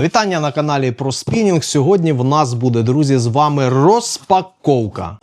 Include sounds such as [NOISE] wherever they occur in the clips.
Вітання на каналі про спінінг. Сьогодні в нас буде, друзі, з вами розпаковка.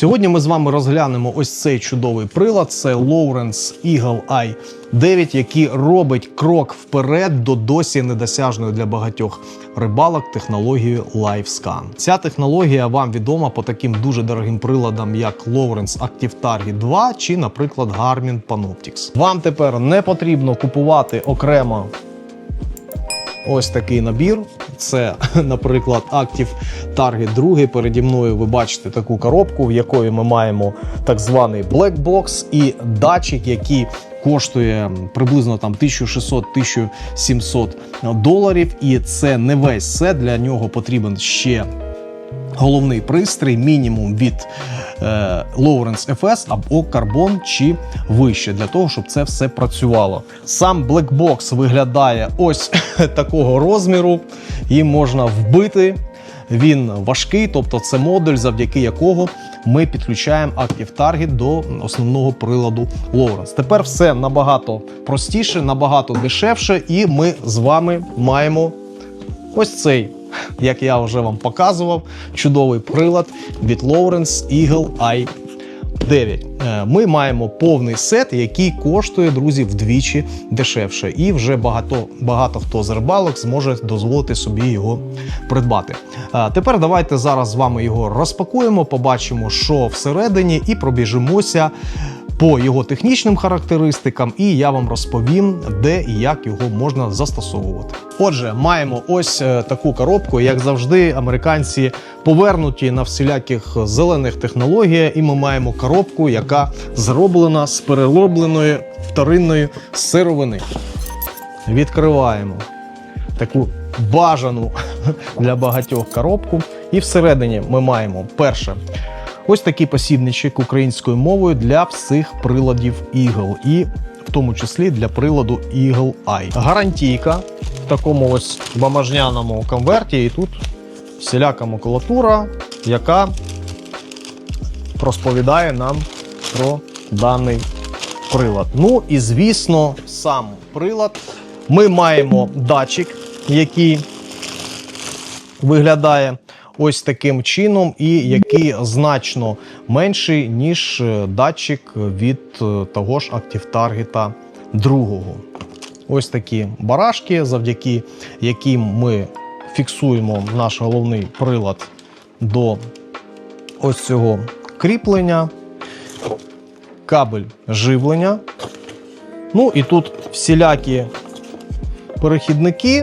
Сьогодні ми з вами розглянемо ось цей чудовий прилад. Це Lowrance Eagle Eye 9, який робить крок вперед до досі недосяжної для багатьох рибалок технології LiveScan. Ця технологія вам відома по таким дуже дорогим приладам, як Lowrance Active Target 2 чи, наприклад, Garmin Panoptix. Вам тепер не потрібно купувати окремо Ось такий набір. Це, [LAUGHS] наприклад, Active Target 2. Переді мною ви бачите таку коробку, в якої ми маємо так званий Black Box і датчик, який коштує приблизно там 1600-1700 доларів. І це не весь сет. Для нього потрібен ще головний пристрій, мінімум від е, Lowrance FS або Carbon чи вище, для того, щоб це все працювало. Сам Blackbox виглядає ось [LAUGHS] такого розміру, їм можна вбити. Він важкий, тобто це модуль, завдяки якого ми підключаємо Active Target до основного приладу Lowrance. Тепер все набагато простіше, набагато дешевше, і ми з вами маємо ось цей як я вже вам показував, чудовий прилад від Lawrence Eagle i 9. Е, Ми маємо повний сет, який коштує, друзі, вдвічі дешевше. І вже багато багато хто з рибалок зможе дозволити собі його придбати. Е, Тепер давайте зараз з вами його розпакуємо, побачимо, що всередині, і пробіжимося по його технічним характеристикам, і я вам розповім, де і як його можна застосовувати. Отже, маємо ось е, таку коробку, як завжди, американці повернуті на всіляких зелених технологіях, і ми маємо коробку, яка зроблена з переробленої вторинної сировини. Відкриваємо таку бажану [LAUGHS] для багатьох коробку. І всередині ми маємо перше. Ось такий посібничок українською мовою для всіх приладів Eagle, і в тому числі для приладу Eagle Eye. Гарантійка в такому ось бумажняному конверті, і тут всіляка макулатура, яка розповідає нам про даний прилад. Ну і звісно, сам прилад. Ми маємо датчик, який виглядає ось таким чином, і який значно менший, ніж е, датчик від е, того ж Active Target 2. Ось такі барашки, завдяки яким ми фіксуємо наш головний прилад до ось цього кріплення, кабель живлення. Ну і тут всілякі перехідники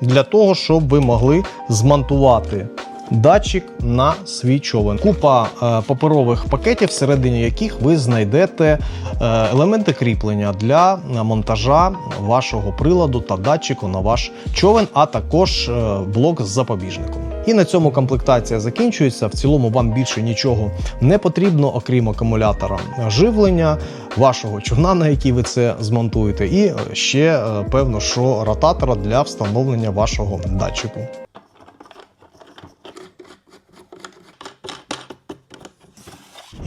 для того, щоб ви могли змонтувати датчик на свій човен. Купа е, паперових пакетів, всередині яких ви знайдете е, елементи кріплення для монтажа вашого приладу та датчику на ваш човен, а також е, блок з запобіжником. І на цьому комплектація закінчується. В цілому вам більше нічого не потрібно, окрім акумулятора живлення вашого човна, на який ви це змонтуєте, і ще певно, що ротатора для встановлення вашого датчику.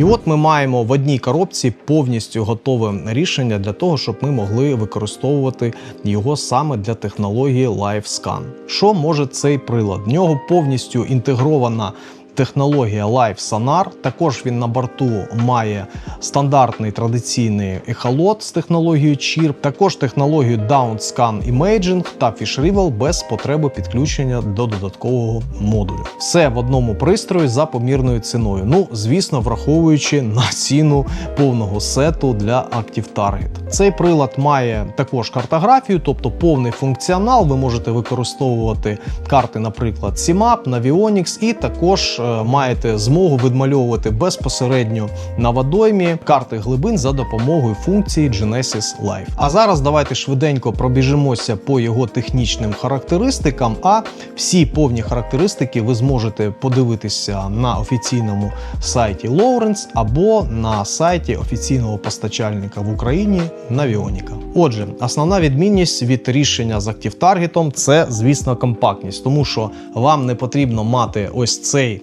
І от ми маємо в одній коробці повністю готове рішення для того, щоб ми могли використовувати його саме для технології LiveScan. Що може цей прилад? В нього повністю інтегрована. Технологія Live Sonar. Також він на борту має стандартний традиційний ехолот з технологією CHIRP, також технологію DownScan Imaging та FishRival без потреби підключення до додаткового модулю. Все в одному пристрої за помірною ціною. Ну, звісно, враховуючи на ціну повного сету для Active Target. Цей прилад має також картографію, тобто повний функціонал. Ви можете використовувати карти, наприклад, CMAP, Navionics, і також маєте змогу відмальовувати безпосередньо на водоймі карти глибин за допомогою функції Genesis Live. А зараз давайте швиденько пробіжимося по його технічним характеристикам. А всі повні характеристики ви зможете подивитися на офіційному сайті Lawrence або на сайті офіційного постачальника в Україні Navionic. Отже, основна відмінність від рішення з Active Target – це, звісно, компактність, тому що вам не потрібно мати ось цей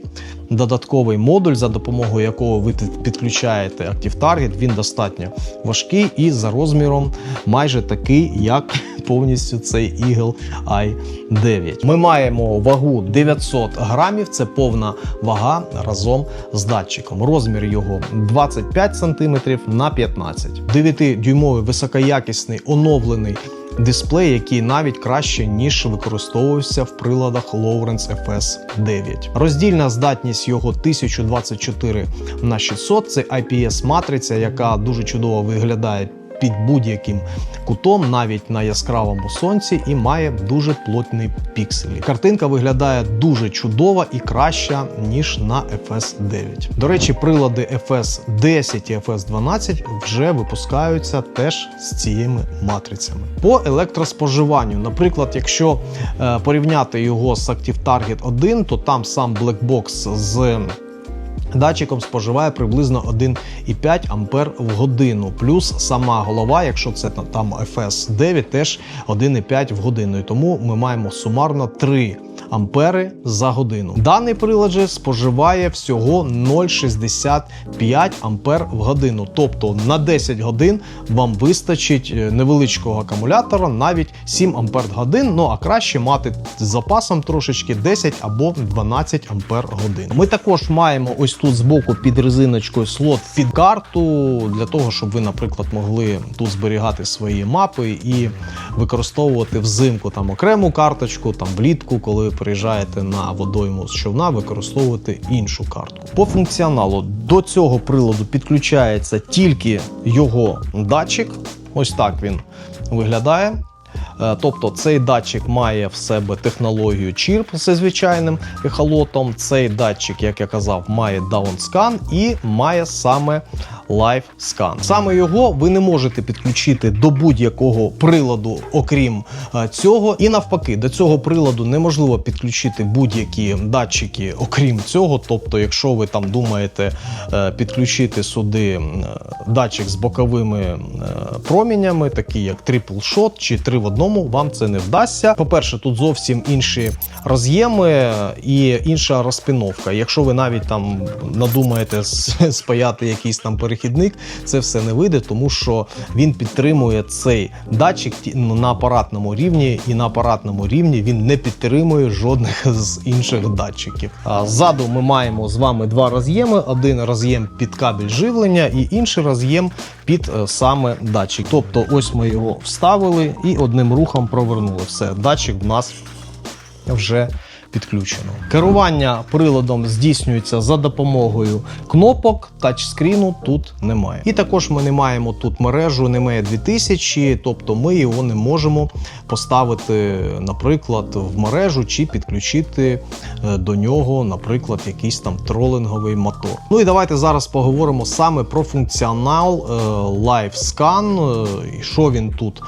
додатковий модуль, за допомогою якого ви підключаєте Active Target. Він достатньо важкий і за розміром майже такий, як [LAUGHS] повністю цей Eagle i9. Ми маємо вагу 900 грамів, це повна вага разом з датчиком. Розмір його 25 см на 15 9-дюймовий високоякісний оновлений дисплей, який навіть краще ніж використовувався в приладах Lowrance FS 9. Роздільна здатність його 1024 на 600 це IPS матриця, яка дуже чудово виглядає під будь-яким кутом, навіть на яскравому сонці, і має дуже плотні пікселі. Картинка виглядає дуже чудово і краща ніж на FS 9. До речі, прилади FS 10 і FS 12 вже випускаються теж з цими матрицями. По електроспоживанню, наприклад, якщо е, порівняти його з Active Target 1, то там сам Blackbox з Датчиком споживає приблизно 1,5 ампер в годину. Плюс сама голова, якщо це там FS 9, теж 1,5 в годину. І тому ми маємо сумарно 3 ампери за годину. Даний прилад же споживає всього 0,65 ампер в годину. Тобто на 10 годин вам вистачить е, невеличкого акумулятора навіть 7 ампер годин. Ну а краще мати з запасом трошечки 10 або 12 ампер годин. Ми також маємо ось тут збоку під резиночкою слот під карту для того, щоб ви, наприклад, могли тут зберігати свої мапи і використовувати взимку там окрему карточку, там влітку, коли приїжджаєте на водойму з човна, використовувати іншу картку. По функціоналу до цього приладу підключається тільки його датчик. Ось так він виглядає. Е, Тобто цей датчик має в себе технологію чірп зі звичайним ехолотом. Цей датчик, як я казав, має даунскан і має саме Live Scan. Саме його ви не можете підключити до будь-якого приладу, окрім е, цього. І навпаки, до цього приладу неможливо підключити будь-які датчики, окрім цього. Тобто, якщо ви там думаєте е, підключити сюди датчик з боковими промінями, такі як Triple Shot чи 3 в одному, вам це не вдасться. По-перше, тут зовсім інші роз'єми і інша розпіновка. Якщо ви навіть там надумаєте [LAUGHS] спаяти якийсь там перехідник, це все не вийде, тому що він підтримує цей датчик ну, на апаратному рівні, і на апаратному рівні він не підтримує жодних з інших датчиків. Ззаду ми маємо з вами два роз'єми: один роз'єм під кабель живлення, і інший роз'єм під е, саме датчик. Тобто, ось ми його вставили і одним рухом провернули. Все, датчик в нас вже підключено. Керування приладом здійснюється за допомогою кнопок, тачскріну тут немає. І також ми не маємо тут мережу немає 2000, тобто ми його не можемо поставити, наприклад, в мережу чи підключити е, до нього, наприклад, якийсь там тролинговий мотор. Ну і давайте зараз поговоримо саме про функціонал е, LiveScan, е, що він тут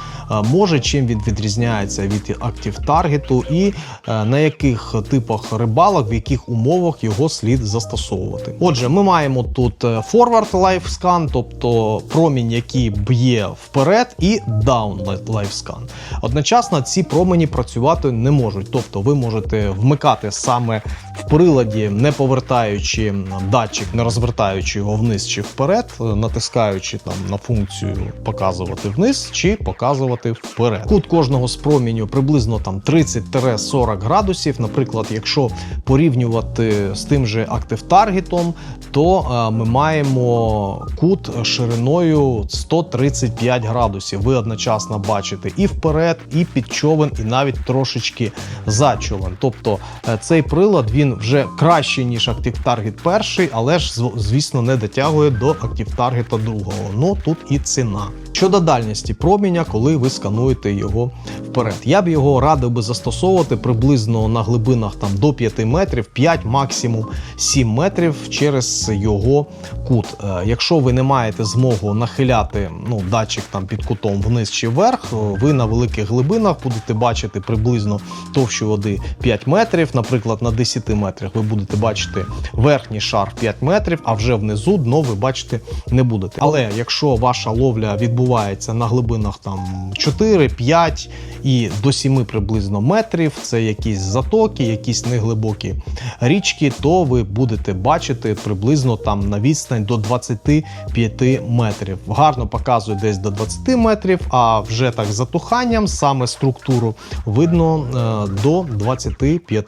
може, чим він відрізняється від Active Target і на яких типах рибалок, в яких умовах його слід застосовувати. Отже, ми маємо тут е, Forward Live Scan, тобто промінь, який б'є вперед, і Down Live Scan. Одночасно ці промені працювати не можуть. Тобто ви можете вмикати саме в приладі, не повертаючи датчик, не розвертаючи його вниз чи вперед, е, натискаючи там на функцію показувати вниз чи показувати вперед. Кут кожного з проміню приблизно там 30-40 градусів. Наприклад, якщо порівнювати з тим же Active Target, то е, ми маємо кут шириною 135 градусів. Ви одночасно бачите і вперед, і під човен, і навіть трошечки за човен. Тобто е, цей прилад він вже кращий ніж Active Target перший, але ж звісно не дотягує до Active Target другого. Ну тут і ціна. Щодо дальності проміння, коли ви скануєте його вперед, я б його радив би застосовувати приблизно на глибину глибинах там до 5 метрів, 5, максимум 7 метрів через його кут. Е, Якщо ви не маєте змогу нахиляти ну, датчик там під кутом вниз чи вверх, е, ви на великих глибинах будете бачити приблизно товщу води 5 метрів. Наприклад, на 10 метрах ви будете бачити верхній шар 5 метрів, а вже внизу дно ви бачити не будете. Але якщо ваша ловля відбувається на глибинах там 4, 5 і до 7 приблизно метрів, це якісь затоки, якісь неглибокі річки, то ви будете бачити приблизно там на відстань до 25 метрів. Гарно показує десь до 20 метрів, а вже так затуханням саме структуру видно е, до 25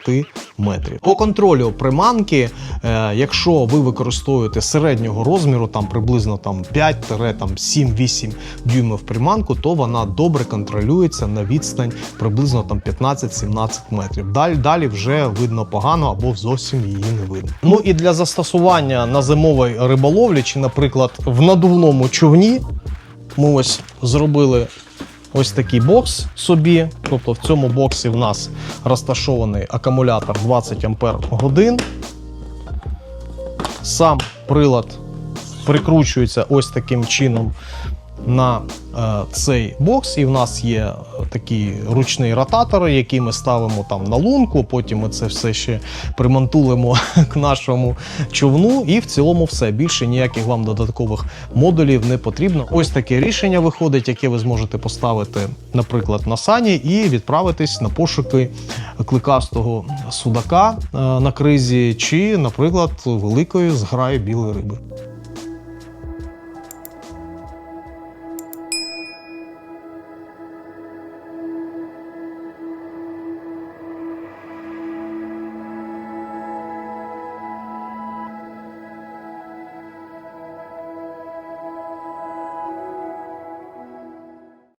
метрів. По контролю приманки, е, якщо ви використовуєте середнього розміру, там приблизно там 5-7-8 дюймів приманку, то вона добре контролюється на відстань приблизно там 15-17 метрів. Далі, далі вже видно погано або зовсім її не видно. Ну і для застосування на зимовій риболовлі, чи, наприклад, в надувному човні, ми ось зробили ось такий бокс собі. Тобто в цьому боксі в нас розташований акумулятор 20 Ампер годин. Сам прилад прикручується ось таким чином на е, цей бокс, і в нас є такі ручні ротатори, які ми ставимо там на лунку. Потім ми це все ще примонтуємо [LAUGHS] к нашому човну. І в цілому все більше ніяких вам додаткових модулів не потрібно. Ось таке рішення виходить, яке ви зможете поставити, наприклад, на сані, і відправитись на пошуки кликастого судака е, на кризі, чи, наприклад, великої зграї білої риби.